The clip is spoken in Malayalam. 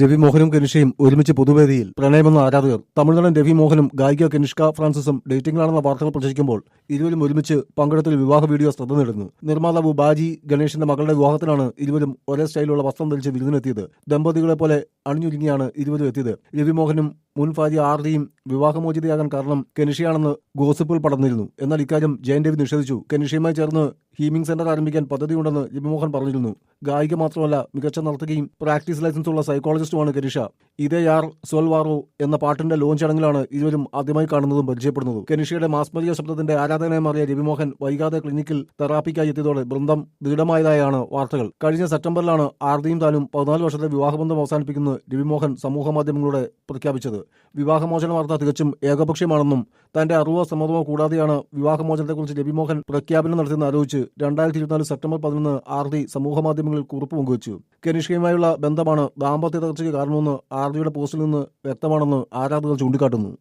രവി മോഹനും കനിഷയും ഒരുമിച്ച് പൊതുവേദിയിൽ പ്രണയമെന്ന ആരാധകർ തമിഴ്നാടൻ രവി മോഹനും ഗായിക കനിഷ്ക ഫ്രാൻസിസും ഡേറ്റിംഗിലാണെന്ന വാർത്തകൾ പ്രചരിക്കുമ്പോൾ ഇരുവരും ഒരുമിച്ച് പങ്കെടുത്ത വിവാഹ വീഡിയോ ശ്രദ്ധ നേടുന്നു. നിർമ്മാതാവ് ബാജി ഗണേഷിന്റെ മകളുടെ വിവാഹത്തിലാണ് ഇരുവരും ഒരേ സ്റ്റൈലുള്ള വസ്ത്രം ധരിച്ച് വിരുന്നിനെത്തിയത്. ദമ്പതികളെ പോലെ അണിഞ്ഞൊരുങ്ങിയാണ് ഇരുവരും എത്തിയത്. രവി മോഹനും മുൻ ഭാര്യ ആർദിയും വിവാഹമോചിതയാകാൻ കാരണം കെനിഷയാണെന്ന് ഗോസിപ്പുകൾ പടർന്നിരുന്നു. എന്നാൽ ഇക്കാര്യം ജയൻ രവി നിഷേധിച്ചു. കെനിഷയുമായി ചേർന്ന് ഹീമിംഗ് സെന്റർ ആരംഭിക്കാൻ പദ്ധതിയുണ്ടെന്ന് ജിബിമോഹൻ പറഞ്ഞിരുന്നു. ഗായിക മാത്രമല്ല മികച്ച നർത്തകിയും പ്രാക്ടീസ് ലൈസൻസ് ഉള്ള സൈക്കോളജിസ്റ്റുമാണ് കെനിഷ ഇതേ ആർ സോൽവാറോ എന്ന പാട്ടിന്റെ ലോഞ്ച് ചടങ്ങിലാണ് ഇരുവരും ആദ്യമായി കാണുന്നതും പരിചയപ്പെടുന്നതും. കെനിഷയുടെ മാസ്മരിക ശബ്ദത്തിന്റെ ആരാധകനായി മാറിയ രവിമോഹൻ വൈകാതെ ക്ലിനിക്കിൽ തെറാപ്പിക്കായി എത്തിയതോടെ ബൃന്ദം ദൃഢമായതായാണ് വാർത്തകൾ. കഴിഞ്ഞ സെപ്റ്റംബറിലാണ് ആർദിയും താനും പതിനാല് വർഷത്തെ വിവാഹബന്ധം അവസാനിപ്പിക്കുന്നത് രവിമോഹൻ സമൂഹമാധ്യമങ്ങളുടെ പ്രഖ്യാപിച്ചത്. വിവാഹമോചന വാർത്ത തികച്ചും ഏകപക്ഷീയമാണെന്നും തന്റെ അറിവോ സമ്മതമോ കൂടാതെയാണ് വിവാഹമോചനത്തെക്കുറിച്ച് രവിമോഹൻ പ്രഖ്യാപനം നടത്തിയെന്ന് ആലോചിച്ച് രണ്ടായിരത്തി ഇരുപത്തിനാല് സെപ്റ്റംബർ പതിനൊന്ന് ആർദി സമൂഹമാധ്യമങ്ങളിൽ കുറിപ്പ് പങ്കുവച്ചു. കെനിഷ്കയുമായുള്ള ബന്ധമാണ് ദാമ്പത്യ തകർച്ചയ്ക്ക് കാരണമെന്ന് ആർഡിയുടെ പോസ്റ്റിൽ നിന്ന് വ്യക്തമാണെന്ന് ആരാധകർ ചൂണ്ടിക്കാട്ടുന്നു.